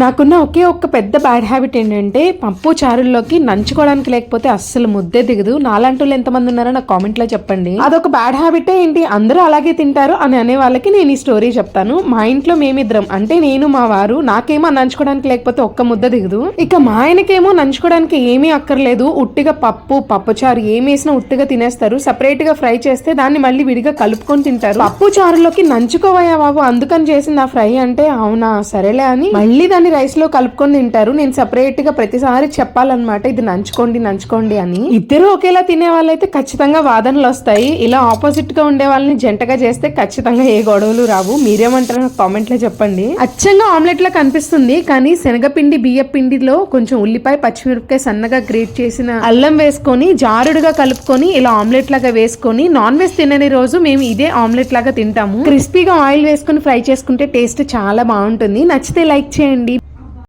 నాకున్న ఒకే ఒక్క పెద్ద బ్యాడ్ హ్యాబిట్ ఏంటంటే పప్పు చారుల్లోకి నంచుకోవడానికి లేకపోతే అస్సలు ముద్దే దిగదు. నాలాంటి ఎంతమంది ఉన్నారో నాకు కామెంట్లో చెప్పండి. అదొక బ్యాడ్ హ్యాబిటే ఏంటి? అందరూ అలాగే తింటారు అని అనే వాళ్ళకి నేను ఈ స్టోరీ చెప్తాను. మా ఇంట్లో మేమిద్దరం అంటే నేను మా వారు నాకేమో నంచుకోవడానికి లేకపోతే ఒక్క ముద్ద దిగదు. ఇక మా ఆయనకేమో నంచుకోవడానికి ఏమీ అక్కర్లేదు. ఉట్టిగా పప్పు పప్పు చారు ఏం వేసినా ఉట్టిగా తినేస్తారు. సపరేట్గా ఫ్రై చేస్తే దాన్ని మళ్ళీ విడిగా కలుపుకొని తింటారు. పప్పు చారులోకి నంచుకోవయా బాబు అందుకని చేసింది ఆ ఫ్రై అంటే అవునా? సరేలే అని మళ్ళీ దాన్ని రైస్లో కలుపుకొని తింటారు. నేను సెపరేట్గా ప్రతిసారి చెప్పాలన్నమాట ఇది నంచుకోండి నంచుకోండి అని. ఇద్దరు ఒకేలా తినే వాళ్ళైతే ఖచ్చితంగా వాదనలు వస్తాయి. ఇలా ఆపోజిట్గా ఉండే వాళ్ళని జంటగా చేస్తే ఖచ్చితంగా ఏ గొడవలు రావు. మీరేమంటారు నాకు కామెంట్లో చెప్పండి. అచ్చంగా ఆమ్లెట్ లా కనిపిస్తుంది కానీ శనగపిండి బియ్యం పిండిలో కొంచెం ఉల్లిపాయ పచ్చిమిరపకాయ సన్నగా గ్రేట్ చేసిన అల్లం వేసుకొని జారుడుగా కలుపుకొని ఇలా ఆమ్లెట్ లాగా వేసుకొని నాన్ వెజ్ తినని రోజు మేము ఇదే ఆమ్లెట్ లాగా తింటాము. క్రిస్పీగా ఆయిల్ వేసుకొని ఫ్రై చేసుకుంటే టేస్ట్ చాలా బాగుంటుంది. నచ్చితే లైక్ చేయండి.